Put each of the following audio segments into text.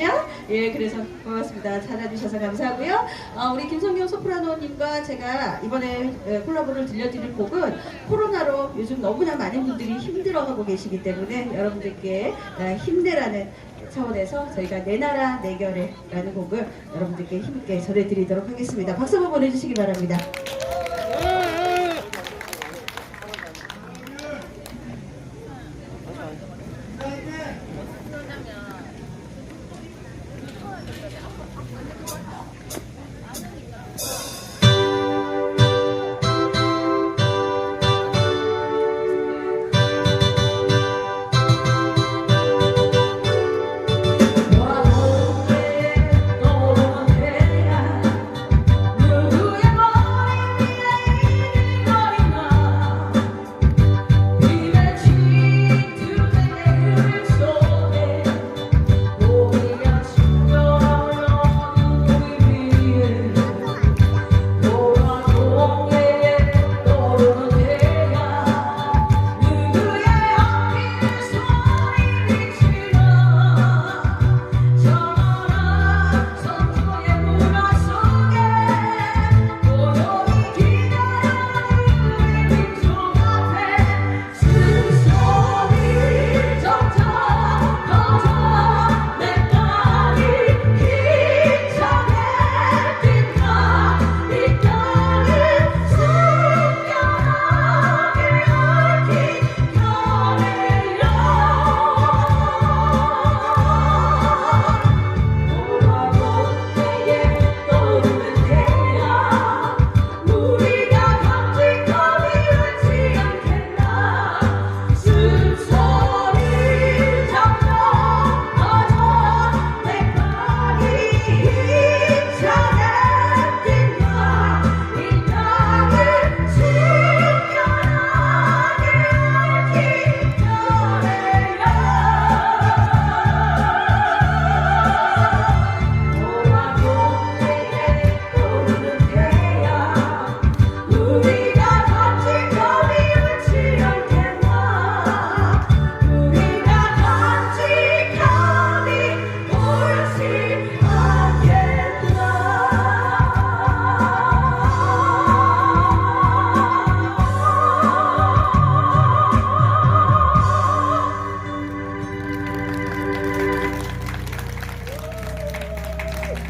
아시죠? 예, 그래서 고맙습니다. 찾아주셔서 감사하고요. 어, 우리 김성경 소프라노님과 제가 이번에 에, 콜라보를 들려드릴 곡은 코로나로 요즘 너무나 많은 분들이 힘들어하고 계시기 때문에 여러분들께 에, 힘내라는 차원에서 저희가 내 나라 내 결의라는 곡을 여러분들께 힘있게 전해드리도록 하겠습니다. 박수 한번 보내주시기 바랍니다.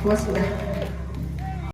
我 맙.